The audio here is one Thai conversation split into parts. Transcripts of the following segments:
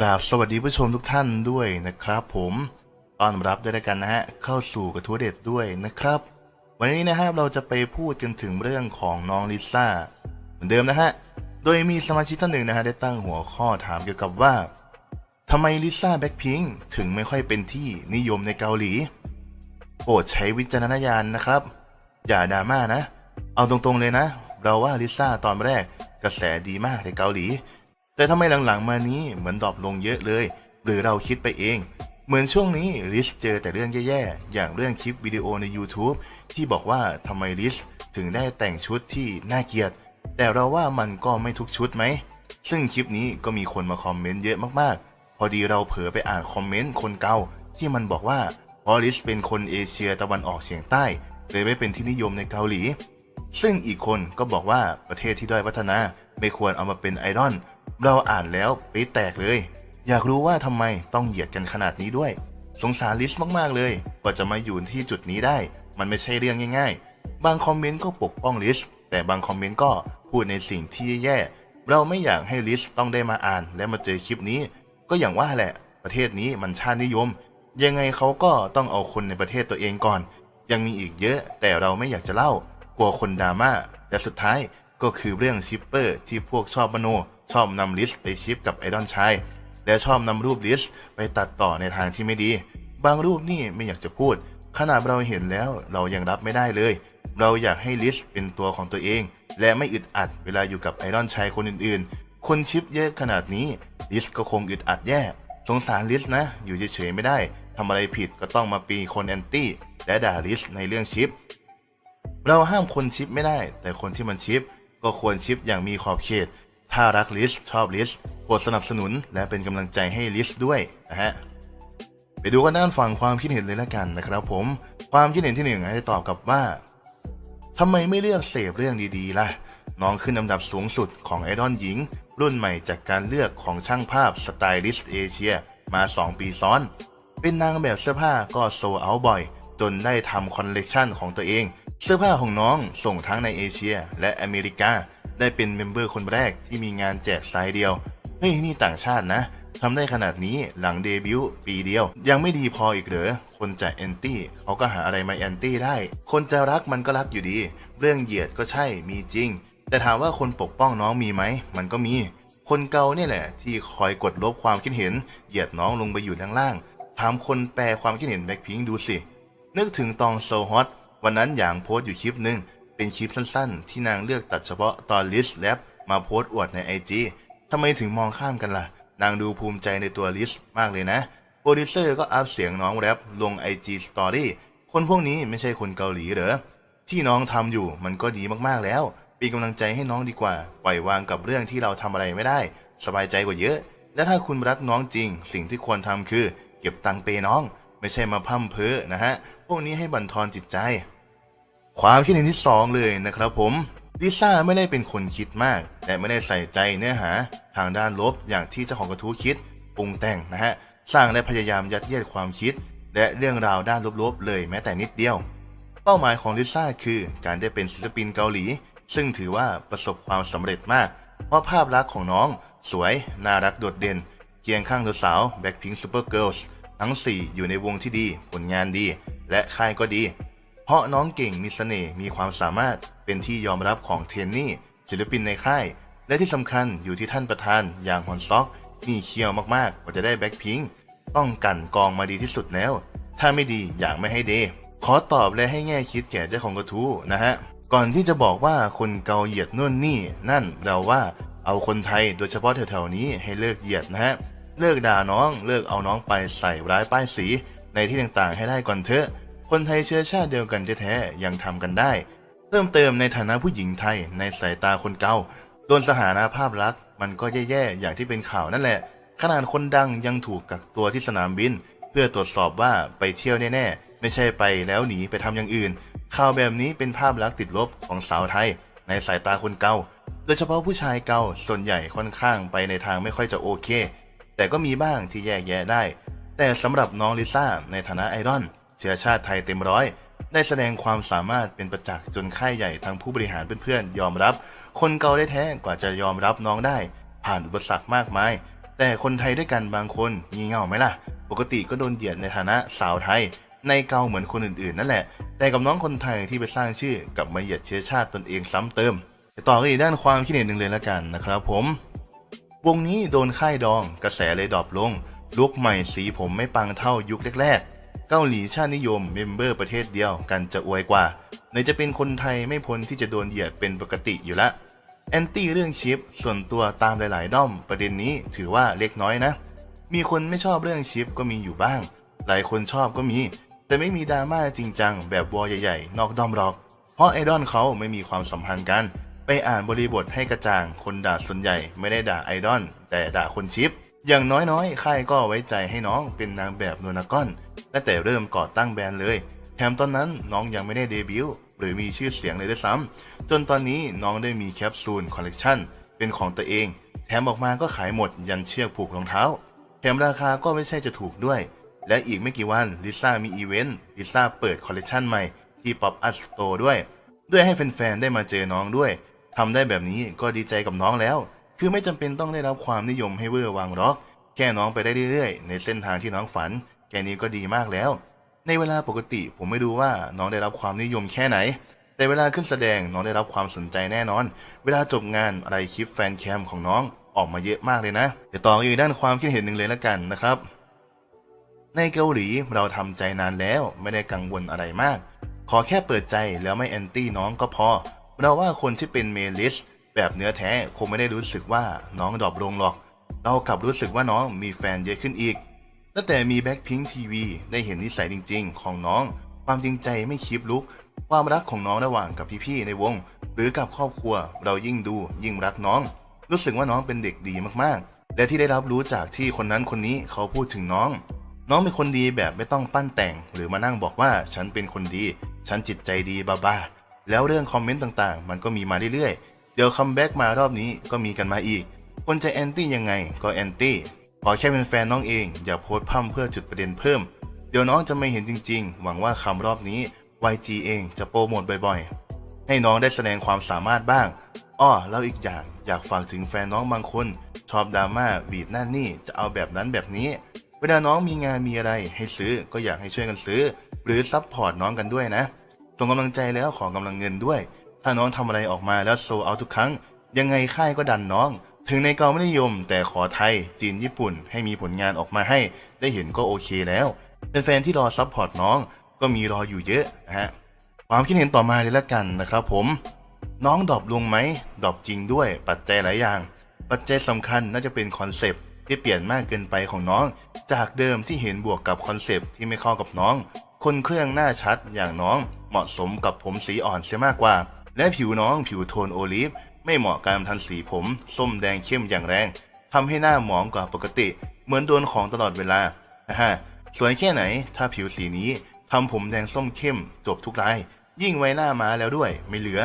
กราบสวัสดีผู้ชมทุกท่านด้วยนะครับ ผมต้อนรับด้วยกันนะฮะเข้าสู่กระทู้เด็ดด้วยนะครับ วันนี้นะฮะเราจะไปพูดกันถึงเรื่องของน้องลิซ่าเหมือนเดิมนะฮะโดยมีสมาชิกท่านหนึ่งนะฮะได้ตั้งหัวข้อถามเกี่ยวกับว่าทำไมลิซ่าแบ็คพิงถึงไม่ค่อยเป็นที่นิยมในเกาหลีโปรดใช้วิจารณญาณนะครับ อย่าดราม่านะ เอาตรงๆเลยนะ เราว่าลิซ่าตอนแรกกระแสดีมากในเกาหลี แต่ทำไมหลังๆมานี้เหมือนดรอปลงเยอะเลย หรือเราคิดไปเอง เหมือนช่วงนี้ลิสเจอแต่เรื่องแย่ๆ อย่างเรื่องคลิปวิดีโอใน YouTube ที่บอกว่าทำไมลิสถึงได้แต่งชุดที่น่าเกลียด แต่เราว่ามันก็ไม่ทุกชุดไหม ซึ่งคลิปนี้ก็มีคนมาคอมเมนต์เยอะมากๆ พอดีเราเผลอไปอ่านคอมเมนต์คนเก่าที่มันบอกว่าเพราะลิสเป็นคนเอเชียตะวันออกเฉียงใต้เลยไม่เป็นที่นิยมในเกาหลี ซึ่งอีกคนก็บอกว่าประเทศที่ด้อยพัฒนา ไม่ควรเอามาเป็นไอดอลเราอ่านแล้วปีแตกเลย อยากรู้ว่าทำไมต้องเหยียดกันขนาดนี้ด้วย สงสารลิสมากๆเลยกว่าจะมาอยู่ที่จุดนี้ได้ มันไม่ใช่เรื่องง่าย ๆ บางคอมเมนต์ก็ปกป้องลิสแต่บางคอมเมนต์ก็พูดในสิ่งที่แย่ๆเราไม่อยากให้ลิสต้องได้มาอ่านและมาเจอคลิปนี้ ก็อย่างว่าแหละ ประเทศนี้มันชาตินิยม ยังไงเขาก็ต้องเอาคนในประเทศตัวเองก่อน ยังมีอีกเยอะแต่เราไม่อยากจะเล่ากลัวคนดราม่าและสุดท้าย ก็คือเรื่องชิปเปอร์ที่พวกชอบมโน ชอบนำลิสต์ไปชิปกับไอดอลชาย และชอบนำรูปลิสต์ไปตัดต่อในทางที่ไม่ดี บางรูปนี่ไม่อยากจะพูด ขนาดเราเห็นแล้วเรายังรับไม่ได้เลย เราอยากให้ลิสต์เป็นตัวของตัวเอง และไม่อึดอัดเวลาอยู่กับไอดอลชายคนอื่นๆ คนชิปเยอะขนาดนี้ลิสต์ก็คงอึดอัดแย่สงสารลิสนะ อยู่เฉยๆไม่ได้ทำอะไรผิดก็ต้องมาปีคนแอนตี้และด่าลิสในเรื่องชิป เราห้ามคนชิปไม่ได้ แต่คนที่มันชิป ก็ควรชิปอย่างมีขอบเขต ถ้ารักลิสชอบลิสโปรดสนับสนุนและเป็นกำลังใจให้ลิสด้วยนะฮะไปดูกันด้านฝั่งความคิดเห็นเลยละกันนะครับผม ความคิดเห็นที่หนึ่งให้ตอบกับว่าทำไมไม่เลือกเสพเรื่องดีๆ ล่ะ น้องขึ้นอันดับสูงสุดของไอดอลหญิง รุ่นใหม่จากการเลือกของช่างภาพสไตลิสต์เอเชียมา 2 ปีซ้อน เป็นนางแบบเสื้อผ้าก็โซเอาบ่อย จนได้ทำคอลเลกชันของตัวเอง เสื้อผ้าของน้องส่งทั้งในเอเชียและอเมริกา ได้เป็นเมมเบอร์คนแรกที่มีงานแจกไซส์เดียว เฮ้ยนี่ต่างชาตินะทำได้ขนาดนี้หลังเดบิวต์ปีเดียว ยังไม่ดีพออีกเหรอ คนจะแอนตี้เขาก็หาอะไรมาแอนตี้ได้ คนจะรักมันก็รักอยู่ดี เรื่องเหยียดก็ใช่มีจริง แต่ถามว่าคนปกป้องน้องมีไหม มันก็มี คนเกาเนี่ยแหละ ที่คอยกดลบความคิดเห็น เหยียดน้องลงไปอยู่ด้านล่าง ถามคนแปลความคิดเห็นแบ็คพิงดูสิ นึกถึงตองโซฮอต วันนั้นอย่างโพสต์อยู่คลิปหนึ่งเป็นคลิปสั้นๆ ที่นางเลือกตัดเฉพาะตอนลิสแลปมาโพสต์อวดในไอจีทำไมถึงมองข้ามกันล่ะ นางดูภูมิใจในตัวลิสมากเลยนะ โปรดิวเซอร์ก็อัพเสียงน้องแรปลง IG Story คนพวกนี้ไม่ใช่คนเกาหลีเหรอ ที่น้องทำอยู่มันก็ดีมากๆแล้วเป็นกำลังใจให้น้องดีกว่า ปล่อยวางกับเรื่องที่เราทำอะไรไม่ได้ สบายใจกว่าเยอะ และถ้าคุณรักน้องจริง สิ่งที่ควรทำคือ เก็บตังค์เปน้อง ไม่ใช่มาพั่มเพ้อนะฮะ พวกนี้ให้บั่นทอนจิตใจ ความคิดเห็นที่สองเลยนะครับผมลิซ่าไม่ได้เป็นคนคิดมาก แต่ไม่ได้ใส่ใจเนื้อหา ทางด้านลบอย่างที่เจ้าของกระทู้คิดปรุงแต่งนะฮะ สร้างและพยายามยัดเยียดความคิด และเรื่องราวด้านลบๆ เลยแม้แต่นิดเดียว เป้าหมายของลิซ่าคือการได้เป็นศิลปินเกาหลี ซึ่งถือว่าประสบความสำเร็จมาก เพราะภาพลักษณ์ของน้อง สวย น่ารักโดดเด่น เคียงข้างตัวสาว Blackpink Super Girls ทั้ง 4 อยู่ในวงที่ดี ผลงานดี และค่ายก็ดี เพราะน้องเก่งมีเสน่ห์มีความสามารถเป็นที่ยอมรับของเทนนี่ศิลปินในค่าย และที่สำคัญอยู่ที่ท่านประธานอย่างฮอนซ็อกนี่เคี่ยวมากๆ กว่าจะได้แบ็คพิงต้องกันกองมาดีที่สุดแล้ว ถ้าไม่ดีอย่างไม่ให้เดขอตอบและให้แง่คิดแก่เจ้าของกระทู้นะฮะ ก่อนที่จะบอกว่าคนเกาเหยียดนู่นนี่ นั่นเราว่าเอาคนไทยโดยเฉพาะแถวๆนี้ให้เลิกเหยียดนะฮะ เลิกด่าน้อง เลิกเอาน้องไปใส่ร้ายป้ายสีในที่ต่างๆ ให้ได้ก่อนเถอะ คนไทยเชื้อชาติเดียวกันแท้ๆยังทำกันได้ เพิ่มเติมในฐานะผู้หญิงไทยในสายตาคนเก่าโดนสถานะภาพลักษณ์มันก็แย่ๆอย่างที่เป็นข่าวนั่นแหละ ขนาดคนดังยังถูกกักตัวที่สนามบิน เพื่อตรวจสอบว่าไปเที่ยวแน่ๆไม่ใช่ไปแล้วหนีไปทำอย่างอื่น ข่าวแบบนี้เป็นภาพลักษณ์ติดลบของสาวไทย ในสายตาคนเก่าโดยเฉพาะผู้ชายเก่าส่วนใหญ่ค่อนข้างไปในทางไม่ค่อยจะโอเค แต่ก็มีบ้างที่แยกแยะได้ แต่สำหรับน้องลิซ่าในฐานะไอดอลเชื้อชาติไทยเต็มร้อย ได้แสดงความสามารถเป็นประจักษ์จนค่ายใหญ่ทั้งผู้บริหารเพื่อนๆยอมรับ คนเกาได้แท้กว่าจะยอมรับน้องได้ ผ่านอุปสรรคมากมาย แต่คนไทยด้วยกันบางคนงีเง่าไหมล่ะ ปกติก็โดนเหยียดในฐานะสาวไทย ในเกาเหมือนคนอื่นๆ นั่นแหละ แต่กับน้องคนไทยที่ไปสร้างชื่อกับมาเหยียดเชื้อชาติตนเองซ้ำเติมต่อกันอีกด้านความคิดเห็นหนึ่งเลยละกันนะครับผม วงนี้โดนค่ายดอง กระแสเลยดรอปลง ลุกใหม่สีผมไม่ปังเท่ายุคแรกๆ เกาหลีชาตินิยมเมมเบอร์ประเทศเดียวกันจะอวยกว่าไหนจะเป็นคนไทยไม่พ้นที่จะโดนเหยียดเป็นปกติอยู่ละแอนตี้เรื่องชิป ส่วนตัวตามหลายๆด้อม ประเด็นนี้ถือว่าเล็กน้อยนะ มีคนไม่ชอบเรื่องชิปก็มีอยู่บ้าง หลายคนชอบก็มี แต่ไม่มีดราม่าจริงจังแบบวอลใหญ่ๆ นอกด้อมหรอก เพราะไอดอลเขาไม่มีความสัมพันธ์กัน ไปอ่านบริบทให้กระจ่าง คนด่าส่วนใหญ่ไม่ได้ด่าไอดอลแต่ด่าคนชิป อย่างน้อยๆ ค่ายก็ไว้ใจให้น้องเป็นนางแบบโนนากอนตั้งแต่เริ่มก่อตั้งแบรนด์เลยแถมตอนนั้นน้องยังไม่ได้เดบิวต์หรือมีชื่อเสียงเลยด้วยซ้ำจนตอนนี้น้องได้มีแคปซูลคอลเลกชันเป็นของตัวเอง แถมออกมาก็ขายหมดยันเชือกผูกรองเท้า แถมราคาก็ไม่ใช่จะถูกด้วย และอีกไม่กี่วันลิซ่ามีอีเวนต์ลิซ่าเปิดคอลเลกชันใหม่ที่ Pop Up Store ด้วย ด้วยให้แฟนๆได้มาเจอน้องด้วย ทำได้แบบนี้ก็ดีใจกับน้องแล้ว คือไม่จำเป็นต้องได้รับความนิยมให้เวอร์วังหรอก แค่น้องไปได้เรื่อยๆ ในเส้นทางที่น้องฝัน แค่นี้ก็ดีมากแล้ว ในเวลาปกติผมไม่ดูว่าน้องได้รับความนิยมแค่ไหน แต่เวลาขึ้นแสดงน้องได้รับความสนใจแน่นอน เวลาจบงานอะไรคลิปแฟนแคมของน้องออกมาเยอะมากเลยนะ เดี๋ยวต่อกันอีกด้านความคิดเห็นหนึ่งเลยละกันนะครับ ในเกาหลีเราทำใจนานแล้วไม่ได้กังวลอะไรมาก ขอแค่เปิดใจแล้วไม่แอนตี้น้องก็พอ เราว่าคนที่เป็นเมลิสแบบเนื้อแท้คงไม่ได้รู้สึกว่าน้องดรอปลงหรอก เรากลับรู้สึกว่าน้องมีแฟนเยอะขึ้นอีก ตั้งแต่มีแบ็คพิงทีวีได้เห็นนิสัยจริง ๆ ของน้อง ความจริงใจไม่คิบลุก ความรักของน้องระหว่างกับพี่ๆในวง หรือกับครอบครัว เรายิ่งดูยิ่งรักน้อง รู้สึกว่าน้องเป็นเด็กดีมากๆ และที่ได้รับรู้จากที่คนนั้นคนนี้เขาพูดถึงน้อง น้องเป็นคนดีแบบไม่ต้องปั้นแต่ง หรือมานั่งบอกว่าฉันเป็นคนดี ฉันจิตใจดีบ้าๆ แล้วเรื่องคอมเมนต์ต่างๆ มันก็มีมาเรื่อยๆ เดี๋ยวคัมแบ็กมารอบนี้ก็มีกันมาอีก คนจะแอนตี้ยังไงก็แอนตี้ ขอแค่เป็นแฟนน้องเอง อย่าโพสต์พร่ำเพื่อจุดประเด็นเพิ่ม เดี๋ยวน้องจะไม่เห็นจริงๆ หวังว่าคำรอบนี้ YG เองจะโปรโมทบ่อยๆ ให้น้องได้แสดงความสามารถบ้าง อ้อแล้วอีกอย่างอยากฝากถึงแฟนน้องบางคน ชอบดราม่าบีดนั่นนี่จะเอาแบบนั้นแบบนี้ เวลาน้องมีงานมีอะไรให้ซื้อก็อยากให้ช่วยกันซื้อ หรือซัพพอร์ตน้องกันด้วยนะ ส่งกำลังใจแล้วขอกำลังเงินด้วย ถ้าน้องทำอะไรออกมาแล้วโซเอาทุกครั้ง ยังไงค่ายก็ดันน้อง ถึงในเกาไม่นิยม แต่ขอไทย จีนญี่ปุ่น ให้มีผลงานออกมาให้ ได้เห็นก็โอเคแล้ว เป็นแฟนที่รอซัพพอร์ตน้อง ก็มีรออยู่เยอะนะฮะความคิดเห็นต่อมาเลยละกันนะครับผม น้องดรอปลงไหมดรอปจริงด้วย ปัจจัยหลายอย่าง ปัจจัยสำคัญน่าจะเป็นคอนเซปต์ที่เปลี่ยนมากเกินไปของน้อง จากเดิมที่เห็นบวกกับคอนเซปต์ที่ไม่เข้ากับน้อง คนเครื่องหน้าชัดอย่างน้อง เหมาะสมกับผมสีอ่อนเสียมากกว่า และผิวน้องผิวโทนโอลิฟ ไม่เหมาะการทันสีผม ส้มแดงเข้มอย่างแรงทำให้หน้าหมองกว่าปกติ เหมือนโดนของตลอดเวลานะฮะสวยแค่ไหน ถ้าผิวสีนี้ทำผมแดงส้มเข้ม จบทุกราย ยิ่งไว้หน้าม้าแล้วด้วย ไม่เหลือ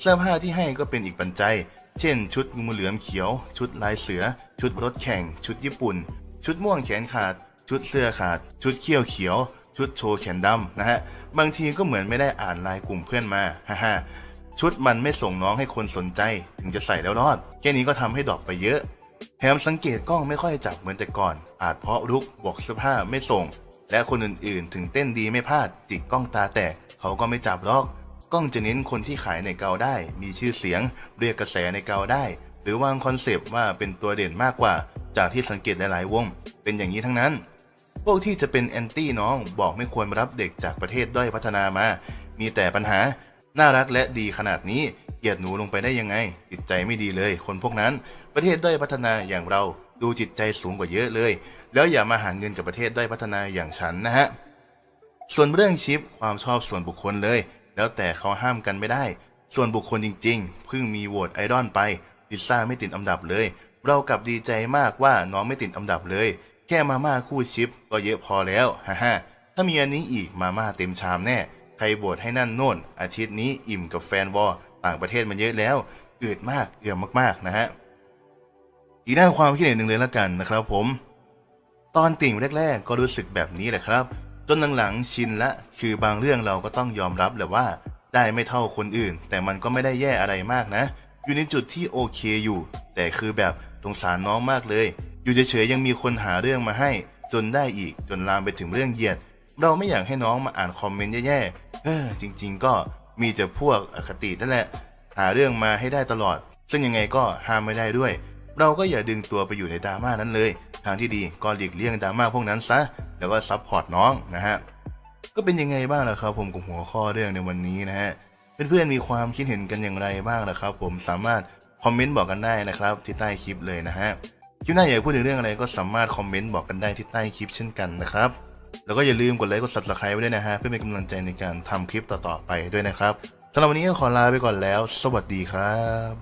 เสื้อผ้าที่ให้ก็เป็นอีกปัจจัย เช่น ชุดงูเหลือมเขียว ชุดลายเสือ ชุดรถแข่ง ชุดญี่ปุ่น ชุดม่วงแขนขาด ชุดเสื้อขาด ชุดเขี้ยวเขียว ชุดโชว์แขนดำนะฮะ บางทีก็เหมือนไม่ได้อ่านลายกลุ่มเพื่อนมา ฮ่าชุดมันไม่ส่งน้องให้คนสนใจ ถึงจะใส่แล้วรอด แค่นี้ก็ทำให้ดอปไปเยอะ แถมสังเกตกล้องไม่ค่อยจับเหมือนแต่ก่อน อาจเพราะลุกบอกเสื้อผ้าไม่ส่ง และคนอื่นๆ ถึงเต้นดีไม่พลาดติดกล้องตาแตกเขาก็ไม่จับหรอก กล้องจะเน้นคนที่ขายในเกาได้ มีชื่อเสียง เรียกกระแสในเกาได้ หรือวางคอนเซปต์ว่าเป็นตัวเด่นมากกว่า จากที่สังเกตหลายๆวง เป็นอย่างนี้ทั้งนั้น พวกที่จะเป็นแอนตี้น้องบอกไม่ควรรับเด็กจากประเทศด้อยพัฒนามา มีแต่ปัญหา น่ารักและดีขนาดนี้เกลียดหนูลงไปได้ยังไง จิตใจไม่ดีเลย คนพวกนั้น ประเทศด้อยพัฒนาอย่างเราดูจิตใจสูงกว่าเยอะเลย แล้วอย่ามาหาเงินกับประเทศด้อยพัฒนาอย่างฉันนะฮะ ส่วนเรื่องชิปความชอบส่วนบุคคลเลย แล้วแต่เขาห้ามกันไม่ได้ ส่วนบุคคลจริงๆ เพิ่งมีโหวตไอดอลไปลิซ่าไม่ติดอันดับเลย เรากลับดีใจมากว่าน้องไม่ติดอันดับเลย แค่มาม่าคู่ชิปก็เยอะพอแล้วฮ่าฮ่าถ้ามีอันนี้อีกมาม่าเต็มชามแน่ ใครโหวตให้นั่นโน่น อาทิตย์นี้อิ่มกับแฟนวอต่างประเทศมันเยอะแล้วเอืดมากเอื่อมมากๆนะฮะอีกด้านความคิดเห็นหนึ่งเลยละกันนะครับผม ตอนติ่งแรก ๆ ก็รู้สึกแบบนี้แหละครับ จนหลังๆชินละ คือบางเรื่องเราก็ต้องยอมรับแหละว่า ได้ไม่เท่าคนอื่น แต่มันก็ไม่ได้แย่อะไรมากนะ อยู่ในจุดที่โอเคอยู่ แต่คือแบบสงสารน้องมากเลย อยู่เฉยๆยังมีคนหาเรื่องมาให้ จนได้อีกจนลามไปถึงเรื่องเหยียด เราไม่อยากให้น้องมาอ่านคอมเมนต์แย่ๆเออจริง ๆ ก็มีแต่พวกอคตินั่นแหละ หาเรื่องมาให้ได้ตลอด ซึ่งยังไงก็ห้ามไม่ได้ด้วย เราก็อย่าดึงตัวไปอยู่ในดราม่านั้นเลย ทางที่ดีก็หลีกเลี่ยงดราม่าพวกนั้นซะ แล้วก็ซัพพอร์ตน้องนะฮะ ก็เป็นยังไงบ้างล่ะครับผมกับหัวข้อเรื่องในวันนี้นะฮะ เพื่อนๆมีความคิดเห็นกันอย่างไรบ้างล่ะครับ ผมสามารถคอมเมนต์บอกกันได้นะครับที่ใต้คลิปเลยนะฮะ คลิปหน้าอยากพูดถึงเรื่องอะไรก็สามารถคอมเมนต์บอกกันได้ที่ใต้คลิปเช่นกันนะครับ แล้วก็อย่าลืมกดไลค์กดซับสไคร b e ไว้ด้วยนะฮะเพื่อเป็นกำลังใจในการทำคลิปต่อๆไปด้วยนะครับสำหรับวันนี้ก็ขอลาไปก่อนแล้ว สวัสดีครับ